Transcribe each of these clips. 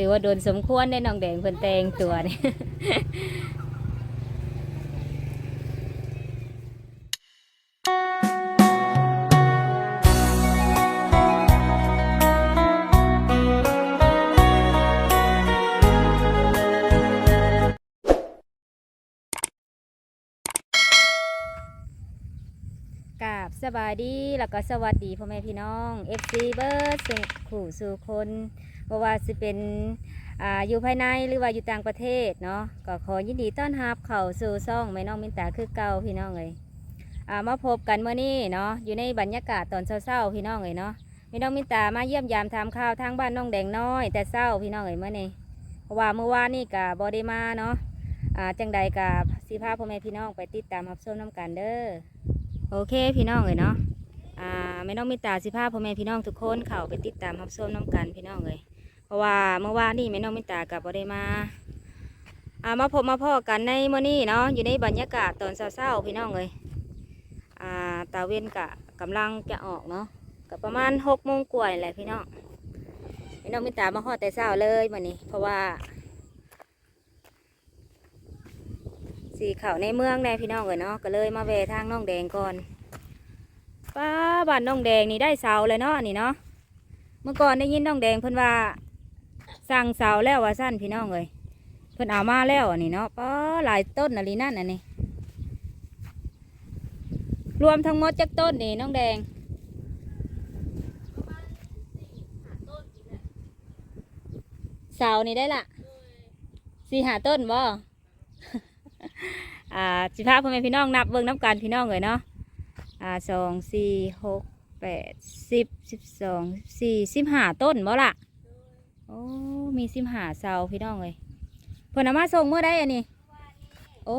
ถือว่าโดนสมควรได้น้องแดงเพิ่นแต่งตัวนี่ บสบายดีแล้วก็สวัสดีพ่อแม่พี่น้อง FC เบิร์ดสุขู่สู่คนบ่ว่าสิเป็นอ่าอยู่ภายในหรือว่าอยู่ต่างประเทศเนาะก็ขอยินดีต้อนรับเข้าสู่ซ่องแม่น้องมินตาคือเก่าพี่น้องเลยอ่ามาพบกันเมื่อนี้เนาะอยู่ในบรรยากาศตอนเช้าๆพี่น้องเลยเนาะแม่น้องมินตามาเยี่ยมยามทำข่าวทางบ้านน้องแดงน้อย แต่เช้าพี่น้องเลยเมื่อนี้เพราะว่าเมื่อวานนี่กับบอด้มาเนาะอ่าจังใดกับสีพาพ่อแม่พี่น้องไปติดตามรับชมน้ำกันเด้อ โอเคพี่น้องเลยเนาะอ่าแม่น้องมิตาสิพาพ่อแม่พี่น้องทุกคนเข้าไปติดตามรับชมน้ำกันพี่น้องเลยเพราะว่าเมื่อวานนี่แม่น้องมิตากับบ่ได้มาอ่ามาพบมาพ่อกันในมื้อนี้เนาะอยู่ในบรรยากาศตอนเช้าๆพี่น้องเลยอ่าตาเวนกะกำลังจะออกเนาะกับประมาณหกโมงกว่าแหละพี่น้องแม่น้องมิตามาฮอดแต่เช้าเลยมื้อนี้เพราะว่า สีเขาในเมืองแน่พี่น้องเลยเนาะก็เลยมาแวะทางน้องแดงก่อนป้าบ้านน้องแดงนี่ได้เสาเลยเนาะนี่เนาะเมื่อก่อนได้ยินน้องแดงเพิ่นว่าสั่งเสาแล้วว่าสั้นพี่น้องเลยเพิ่นเอามาแล้วอันนี้เนาะป้าหลายต้นอะไรนั่นอันนี้รวมทั้งหมดจักต้นนี่น้องแดงเสานี่ได้ละสี่หาต้นบ่ อ่าสิพาพ่อแม่พี่น้องนับเบิ่งน้ำกันพี่น้องเลยเนาะอ่าสองสี่หกแปดสิบสิบสองสี่สิบห้าต้นบ่ล่ะโอ้มีสิบห้าเสาพี่น้องเลยเพิ่นเอามาส่งเมื่อได้อันนี้โอ้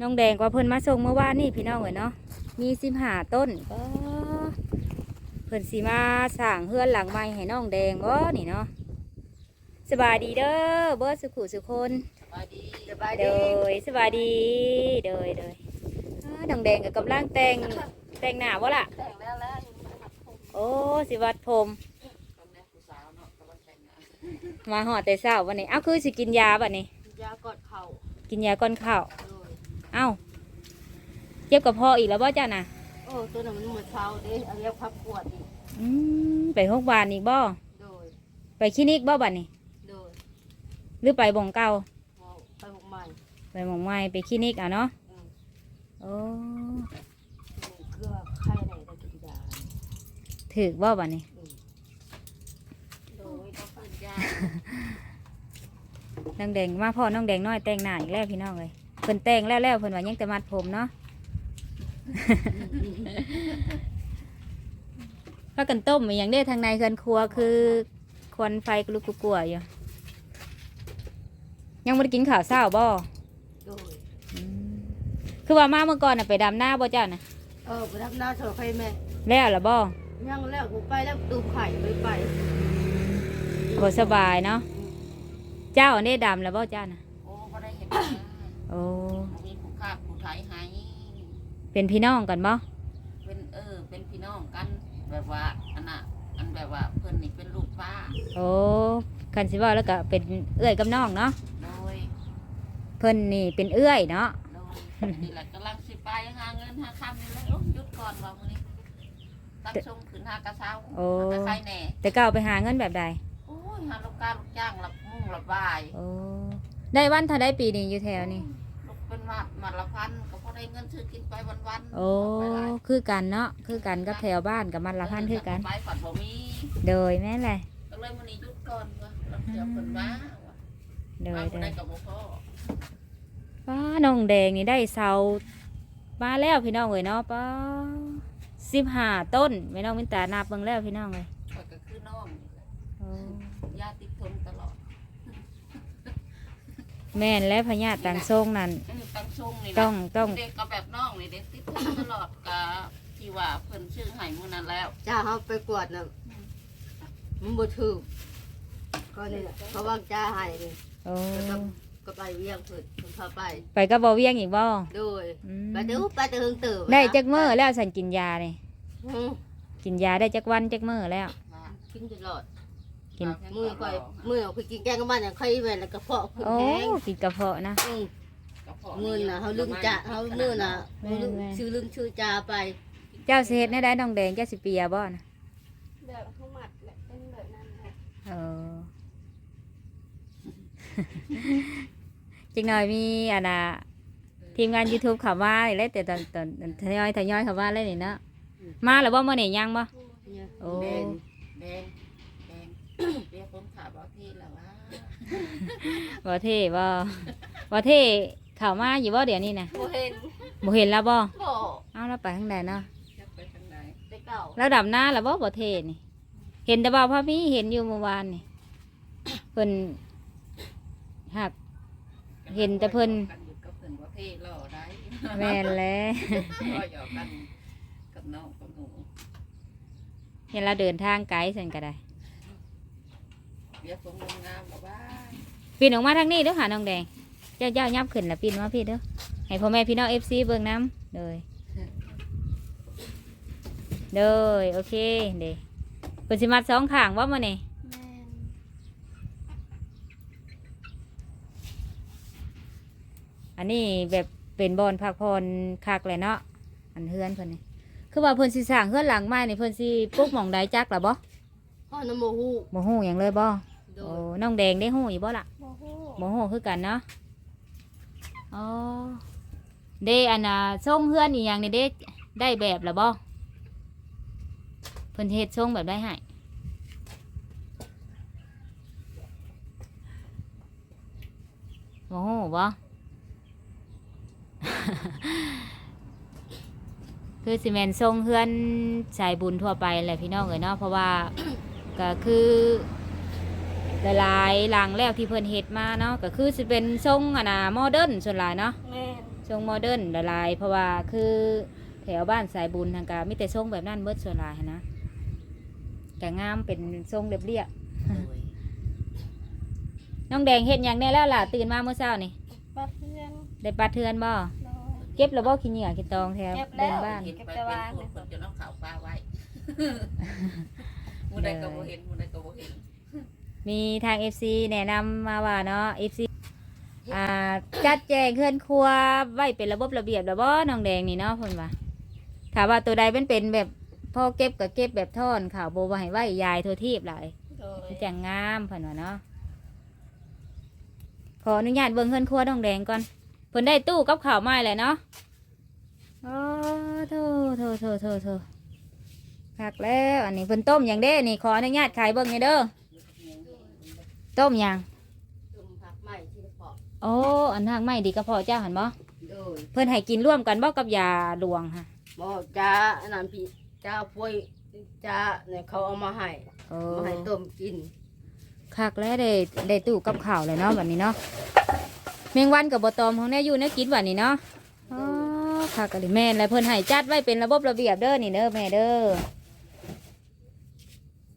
น้องแดงกว่าเพิ่นมาส่งเมื่อวานนี่พี่น้องเลยเนาะมีสิบห้าต้นก็เพิ่นสีมาสร้างเฮือนหลังใหม่ให้น้องแดงบ่นี่เนาะ สบายดีเด้อเบิร์ดสุขุสุคนสบายดีสบายโดดียสบายดีโดยโดยอ้าดองแดงกับกำลังแต่งแต่งหน้าวะล่ะ แต่งแล้วแล้วยังไม่ได้ผมโอ้สิวัดผมกำลังผู้สาวเนาะกำลังแต่งงานมาหอดแต่เช้าวันนี้เอ้าคือสิกินยาบัดนี้ยากอดเข่ากินยาก้อนข้าวโดยเอ้าเจ็บกับพ่ออีกแล้วบ่จ้าน่ะ โอ้ตัวนั้นมันเหมือนเท้าเด้เอาเรียกพับปวดอีกอืมไปโรงพยาบาลอีกบ่โดยไปคลินิกบ่บัดนี้โดย หรือไปบ่งเก่าเอาไปบุกใหม่ไปบ่งใหม่ไปคลินิกอะเนาะอืมโอ้เกลือไข้ไหนได้กินยาถึกบ่บัดนี้อืมโดยต้องกินยาน้องแดงมาพ่อน้องแดงน้อยแต่งหน้าอีกแล้วพี่น้องเลยเพิ่นแต่งแล้วแล้วเพิ่นว่ายังแต่มัดผมเนาะพากันต้มอหย่างเด้ทางในเคือนครัวคือควันไฟกลุกกลัวๆอยู่ ยังไม่ได้กินข้าวเช้าบ่โดยอืมคือว่ามาเมื่อก่อนน่ะไปดำหน้าบ่เจ้าน่ะ เออไปทำหน้าโชว์ใครแม่แล้วล่ะบ่ยังแล้วกูไปแล้วตูมไข่ไปไปบ่สบายเนาะเจ้าอันนี้ดำแล้วบ่เจ้าน่ะโอ้ก็ได้เห็นโอ้มีผู้ฆ่าผู้ไทยให้เป็นพี่น้องกันบ่เป็นเออ เป็นพี่น้องกัน แบบว่าอันน่ะอันแบบว่าเพื่อนนี่เป็นลูกป้าโอ้คันสิว่าแล้วก็เป็นเอื้อยกับน้องเนาะโดย เพิ่นนี่เป็นเอื้อยเนาะโดยนี่แหละกำลังสิไปหาเงินหาคำนี่แหละโอ้หยุดก่อนว่ามื้อนี้ตั้งชงขึ้นหากระเช้าโอ้หากระไข่แหน่แต่เก่าไปหาเงินแบบใดโอ้ยหาลูกกาลูกจ้างรับมุ่งรับบายโอ้ได้วันเท่าได้ปีนี้อยู่แถวนี้ลูกเป็นมาดมาละพันก็พอได้เงินซื้อกินไปวันๆโอ้ไปหลายคือกันเนาะคือกันกับแถวบ้านกับมันละพันคือกัน ไปฝันบ่มี โดยแม่นเลยก็เลยมื้อนี้หยุดก่อนว่าเราเดี๋ยวเพิ่นมา ว่าโดมายโดบ่ยได้กับบ่พอป้าน้องแดงนี่ได้เสามาแล้วพี่น้องเลยเนาะป้าสิบห้าต้นไม่น้องมินตานับเบิ่งแล้วพี่น้องเลยข้อยก็คือน้องนี่แหละโอ้ญาติทนตลอดแม่นและพญาต่างทรงนั่น เออตั้งชงนี่นะต้องต้อง เด็กก็แบบน้องนี่เด็กติดทนตลอดกับที่ว่าเพิ่นชื่อไห้มื้อนั้นแล้ว จ้าเขาไปกวดน่ะมันบ่ถูกก็นี่แหละเขาว่างจ้าให้นี่ โอ้ก็ไปเวียงเพิ่นเพิ่นพาไปไปก็บ่เวียงอีกบ่โดยอืมไปเดี๋ยวไปแต่เฮิงเติบได้จักเมื่อแล้วสันกินยาเลยอืมกินยาได้จักวันจักมื้อแล้วว่ากินตลอดกิน มือก่อยมือเอาไปกินแกงกับบ้านอย่างใครแม่นแล้วกระเพาะขึ้นโอ้แห้งกินกระเพาะนะ อืมกระเพาะมือน่ะเขาลืมจะเขามือน่ะเขาลืมแม่นๆชื่อลืมชื่อจาไปเจ้าสิเฮ็ดแนวใดน้องแดงเจ้าสิเปียบ่นะแบบเขาหมัดแหละเป็นแบบนั้นแหละเออ จังหน่อยมีอันน่ะทีมงาน YouTube เข้ามาอีกแล้วแต่ตอนตอนตอนทยอยทยอยเข้ามาเลยนี่เนาะมาแล้วบ่มื้อนี้ยังบ่เนี่ยโอ้แดงแดงแดงเรียกคนขาบอกที่แล้วว่าบ่เท่บ่บ่เท่เข้ามาอยู่บ่เดี๋ยวนี้น่ะโบเห็นบ่เห็นแล้วบ่โบเอาแล้วไปทางใดเนาะจะไปทางไหนแต่เก่าแล้วดำหน้าแล้วบ่บ่เท่นี่ เห็นแต่บ่าวพ่อพี่เห็นอยู่เมื่อวานนี่เพิ่น หัก เห็นแต่เพิ่นกันอยู่กับเพิ่นบ่เท่หล่อได้แม่นแล้วก็หยอกกันกับน้องกับหนูเห็นเราเดินทางไกลซั่นก็ได้เรียกคนงามบอกว่าปีนออกมาทางนี้เด้อหาน้องแดง เจ้าเจ้ายับขึ้นแล้วปีนมาพี่เด้อให้พ่อแม่พี่น้อง FC เบิ่งน้ำเลยเด้อโอเคเด้เพิ่นสิมัดสองข้างว่ามื้อนี้แม่น อันนี้แบบเป็นบอนพักผ่อนคักเลยเนาะอันเฮือนเพิ่นนี่คือว่าเพิ่นสิสร้างเฮือนหลังใหม่นี่เพิ่นสิปลูกหม่องใดจักล่ะบ่พ่อน้ำโมหูบ่ฮู้หยังเลยบ่โดโอ้ยน้องแดงได้ฮู้อยู่บ่ล่ะโบฮู้บ่ฮู้คือกันเนาะอ๋อเด้อันน่ะทรงเฮือนอีหยังนี่เด้ได้แบบแล้วบ่เพิ่นเฮ็ดทรงแบบได้ให้บ่ฮู้บ่ คือสิแม่นทรงเฮือนสายบุญทั่วไปแหละพี่น้องเอ้ยเนาะเพราะว่าก็คือหลายๆหลังแล้วที่เพิ่นเฮ็ดมาเนาะก็คือสิเป็นทรงอะนะโมเดิร์นส่วนหลายเนาะแม่นทรงโมเดิร์นหลายๆเพราะว่าคือแถวบ้านสายบุญทางการมีแต่ทรงแบบนั้นเบิดส่วนหลายหั้นนะแต่งามเป็นทรงเรียบโดยๆน้องแดงเฮ็ดหยังแน่แล้วล่ะตื่นมาเมื่อเช้านี่ ปัดเพื่อน ได้ปลาเทือนบ่โดย เก็บแล้วบ่ขี้เหงื่อขี้ตองแถวเก็บแล้วเดินบ้าน เห็นไปเป็นคนคนจะน้องขาวปลาไว้มูใดก็บ่เห็นมูใดก็บ่เห็นมีทาง FC แนะนำมาว่าเนาะ FC อ่าจัดแจงเคลื่อนครัวไว้เป็นระบบระเบียบแล้วบ่น้องแดงนี่เนาะเพิ่นว่าถ้าว่าตัวใดเป็นเป็นแบบพอเก็บก็เก็บแบบท่อนข่าวโบว่าให้ไว้ยายโททีบหลายโดยมันจังงามเพิ่นว่าเนาะขออนุญาตเบิ่งเคลื่อนครัวน้องแดงก่อน เพิ่นได้ตู้กับข้าวไม้เลยเนาะโอ้โธ่โธ่โธ่โธ่โธ่คักแล้วอันนี้เพิ่นต้มอย่างเด้นี่ขออนุญาตขายเบิ่งหน่อยเด้อต้มหยังต้มผักใหม่ที่กระเพาะโอ้อันทางไม่ดีกระเพาะเจ้าหันบ่โดยเพิ่นให้กินร่วมกันบ่กับยาหลวงค่ะหมอจ้าอันนั้นพี่จ้าป่วยจ้าเนี่ยเขาเอามาให้โอ้มาให้ต้มกินคักแล้วได้ได้ตู้กับข้าวเลยเนาะบัดนี้เนาะ แมงวันกับบ่ตอมของแน่อยู่แน่กินบัดนี้เนาะอ๋อคักกะดิแม่นแล้วเพิ่นให้จัดไว้เป็นระบบระเบียบเด้อนี่เด้อแม่เด้อ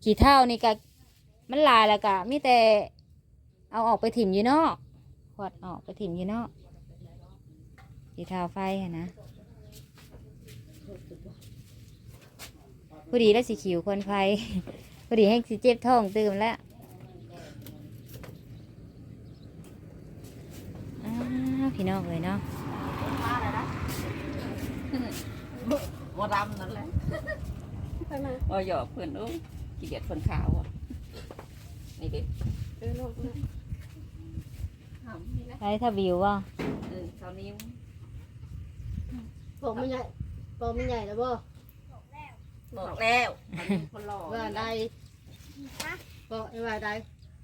ขี้เท่านี่ก็มันลายแล้วก็มีแต่เอาออกไปถิ่มอยู่เนาะขวดออกไปถิ่มอยู่เนาะขี้เท่าไฟนนะพอดีแล้วสีขิวคนไฟพอดีให้สีเจ็บท้องตื่มแล้วอ้าว พี่น้องเลยเนาะบ่ดำนั่นแหละไปมาบ่หยอกเพิ่นโอ้ขี้เกียจเพิ่นขาวอะนี่ดิเออลงมาทำนี่นะใช้ถ้าวิวว่าเออเท่านิ้วปอกไม่ใหญ่ปอกไม่ใหญ่แล้วบ่บอกแล้วมันมีคนหล่อว่าใดปอกไอ้ว่าใด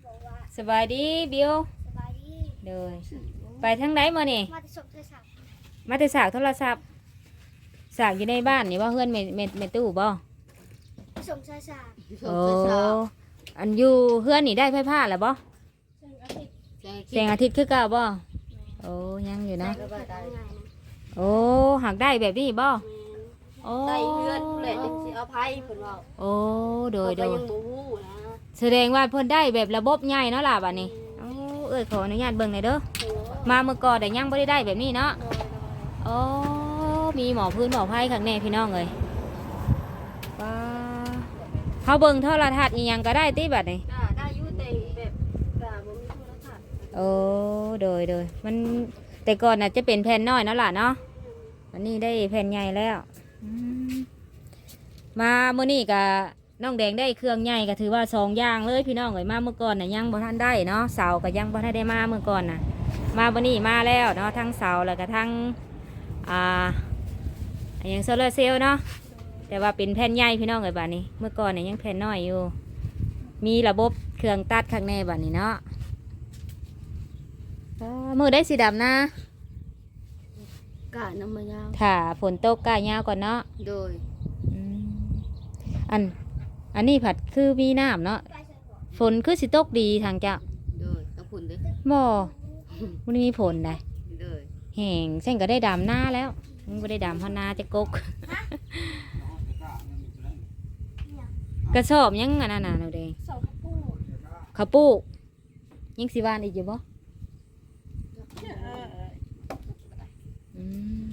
บอกว่าสบายดีบิวสบายดีเดิน ไปทางไหนมานี่ มาจะส่งโทรศัพท์มาแต่สากโทรศัพท์สากอยู่ในบ้านนี่ว่าเพื่อนเมเมเมตู้บ่ส่งโทรศัพท์ส่งโอ้โทรศัพท์อันอยู่เพื่อนนี่ได้ไฟผ้าแล้วบ่ส่งอาทิตย์แสงอาทิตย์คือเก่าบ่โอ้ยังอยู่นะใส่ก็ได้ง่ายนะโอ้หักได้แบบนี้บ่แม่นโอ้ได้เพื่อนผู้ใดจังสิเอาไผเพิ่นว่าโอ้โดยโดก็ยยังบ่ฮู้นะแสดงว่าเพิ่นได้แบบระบบใหญ่เนาะล่ะบัดนี้โอ้เอ้ยขออนุญาตเบิ่งหน่อยเด้อโอ้โห มาเมื่อก่อนแต่ยังบ่ได้ได้แบบนี้เนาะโดยโดยโอ้มีหมอพื้นหมอไผ่ข้างในพี่น้องเอ้ยว้าเฮาเบิ่งโทรทัศน์อีหยังก็ได้ติบัดนี้ก็ได้อยู่แต่แบบก็บ่มีโทรศัพท์โอ้โดยโดยมันแต่ก่อนน่ะจะเป็นแผ่นน้อยเนาะล่ะเนาะวันนี้ได้แผ่นใหญ่แล้วอืมมาเมื่อนี้กับน้องแดงได้เครื่องใหญ่ก็ถือว่าสองอย่างเลยพี่น้องเอ้ยมาเมื่อก่อนน่ะยังบ่ทันได้เนาะเสาก็ยังบ่ทันได้มาเมื่อก่อนน่ะ มาวันนี้มาแล้วเนาะทั้งเสาแล้วก็ทั้งอ่าอนหยังโซลาร์เซลล์เนาะแต่ว่าเป็นแผ่นใหญ่พี่น้องเอ้ยบัดนี้ เมื่อก่อนน่ะยังแผ่นน้อยอยู่ มีระบบเครื่องตัดข้างในบัดนี้เนาะอ๋อมือได้สีดำนะกะน้ำมันยาวถ้าฝนตกกายาวก่อนเนาะโดยอืมอัน อันนี้ผัดคือมีน้ำเนาะไปใส่หัวฝนคือสิตกดีทางเจ้าโดยต้องพุ่นเด้อบ่ มันมีฝนได้โดยแห้งเส้นก็ได้ดำหน้าแล้วมันไม่ได้ดำเพราะหน้าจะกกกระสอบยังอันนั้นน่ะเราเด้งสองกระปุกข้าวปูกยังสิวานอีกอยู่บ่อืม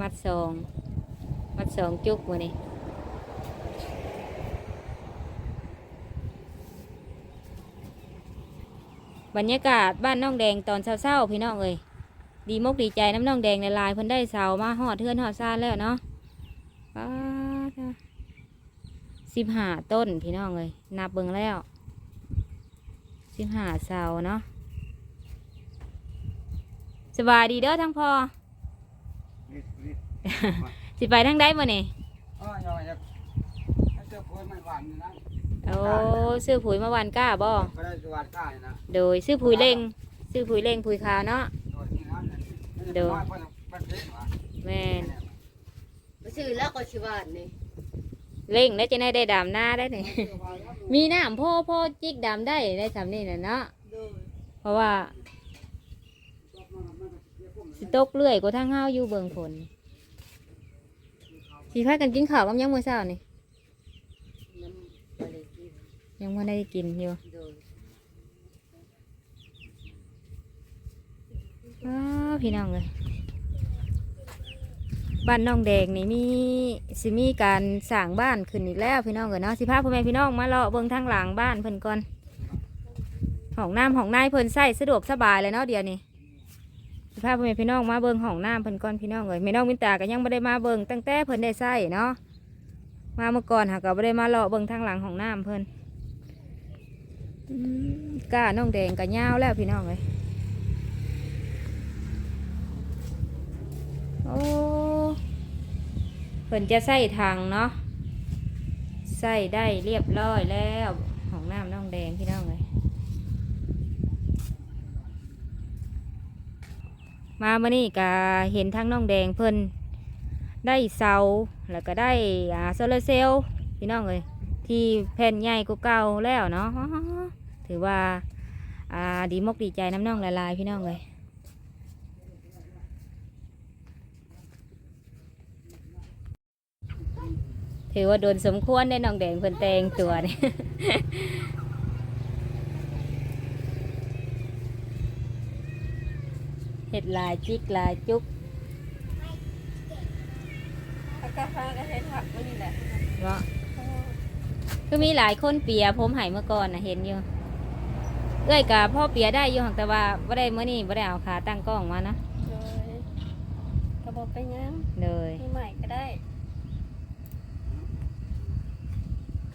มัดสองมัดสองจุกมือนี่ บรรยากาศบ้านน้องแดงตอนเช้าๆพี่น้องเอ้ยดีมกดีใจน้ำน้องแดงในลายๆเพิ่นได้เสามาหอดเทือนหอดซ่านแล้วเนาะป้าสิบห้าต้นพี่น้องเอ้ยนับเบิ่งแล้วสิบห้าเสาเนาะสบายดีเด้อทั้งพอสิไปทางใดมื้อนี่อ๋อยอยครับให้เจ้าโพยมันหวานอยู่นะ โอ้ซื้อผุยมาหวานก้าบ่ก็ได้หวานก้ายนะโดยซื้อผุยเล่งซื้อผุยเล่งผุยขาวเนาะโดยที่นั้นน่ะเดี๋ยวน้อยเพราะมันเล็กหวานแม่นไปซื้อแล้วก็ชิวานนี่เล่งแล้วจะได้ได้ดำหน้าได้นี่มีน้ำพ่อพ่อจิกดำได้ได้สำนี่น่ะเนาะโดยเพราะว่าสิตกเรื่อยกว่าทางเฮาอยู่เบิ่งฝนสิพากันกินข้าวกับยังมื้อเช้านี่น้ำอะไรกิน ยังบ่ได้กินอยู่โดยอ้าวพี่น้องเลยบ้านน้องแดงนี่มีสิมีการสร้างบ้านขึ้นอีกแล้วพี่น้องเอ้ยเนาะสิพาพ่อแม่พี่น้องมาเลาะเบิ่งทางหลังบ้านเพิ่นก่อนห้องน้ำห้องนายเพิ่นใส่สะดวกสบายเลยเนาะเดี๋ยวนี้สิพาพ่อแม่พี่น้องมาเบิ่งห้องน้ำเพิ่นก่อนพี่น้องเอ้ยแม่น้องมินตาก็ยังไม่ได้มาเบิ่งตั้งแต่เพิ่นได้ใส่เนาะมาเมื่อก่อนหากก็ไม่ได้มาเลาะเบิ่งทางหลังห้องน้ำเพิ่นอืม ก้าน้องแดงก็ยาวแล้วพี่น้องเอ้ยโอ้เพิ่นจะใส่ถังเนาะใส่ได้เรียบร้อยแล้วของน้ำน้องแดงพี่น้องเลยมาเมื่อนี้ก็เห็นทั้งน้องแดงเพิ่นได้เสาแล้วก็ได้อ่าโซลาร์เซลล์พี่น้องเลย ที่แผ่นใหญ่กว่าเก่าแล้วเนาะถือว่าอ่าดีมกดีใจน้ำน้องละลายพี่น้องเลยถือว่าโดนสมควรได้น้องแดงเพิ่นแต่งตัวนี่เห็ดลายจิกลายจุกกาแฟก็เห็นผักมันนี่แหละเนาะ คือมีหลายคนเปียผมใหายเมื่อก่อนนะเห็นอยู่เอ้ยกับพ่อเปียได้อยู่หังแต่ว่าไ่ได้เมื่อนี้ไ่ได้เอาขาตั้งกล้องมานะเลยกระบอกไปยังเลยมีใหม่ก็ได้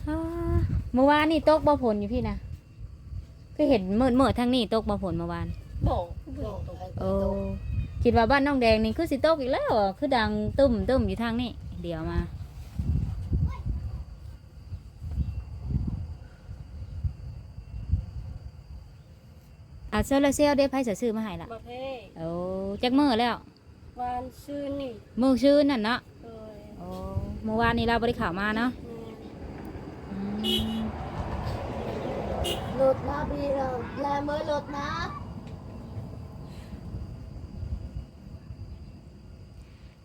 อ่าเมื่อวานนี่ตกบ่ผลอยู่พี่นะคือเห็นเมื่อเมื่อทั้งนี้ตกบ่ผลเมื่อวานโบอกบอกตรงไปโอ้คิดว่าบ้านน้องแดงนี่คือสิโตกอีกแล้วอะคือดังตุ้มตุ้มอยู่ทางนี้เดี๋ยวมา อาโซลาร์เซลล์ได้ไพ่เสือซื้อมาให้ละประเภทโอ้จักมือแล้ววานซื้อนี่มือชื่นนั่นเนาะเลยโอ้เมื่อวานนี้เราบริข่าวมาเนาะอืมรถนะพี่เราแลเมื่อรถนะ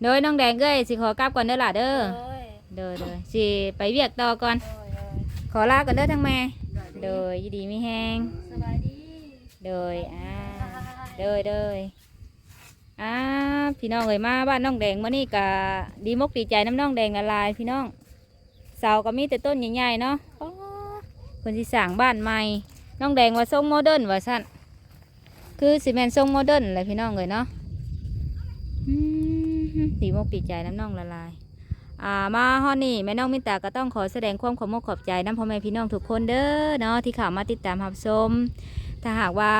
โดยน้องแดงเอ้ยสิขอกลับก่อนเด้อล่ะเด้อเลยเด้อเด้อสิไปเวียกต่อก่อนเลยเลยขอลาก่อนเด้อทั้งแม่ โดยยินดีไม่แห้งสบายดี โดยอ่าโดยโดยอ่าพี่น้องเอ้ยมาบ้านน้องแดงมื่อนี้ก็ดีมกดีใจน้ำน้องแดงละลายพี่น้องเสาก็มีแต่ต้นใหญ่ๆเนาะคนที่สั่งบ้านใหม่น้องแดงว่าทรงโมเดิร์นว่าสั้นคือซีเมนทรงโมเดิร์นเลยพี่น้องเลยเนาะดีมกดีใจน้ำน้องละลายอ่ามาฮอดนี่แม่น้องมิตาก็ต้องขอแสดงความขอบมกขอบใจน้ำพ่อแม่พี่น้องทุกคนเด้อเนาะที่เข้ามาติดตามรับชม ถ้าหากว่า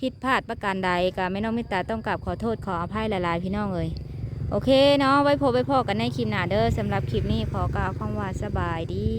ผิดพลาดประการใดก็ไม่น้องมิตาต้องกลับขอโทษขออภัยหลายๆพี่น้องเลยโอเคเนาะไว้พบไว้พอกันในคลิปหน้าเด้อสำหรับคลิปนี้ขอกล่าวคำว่าสบายดี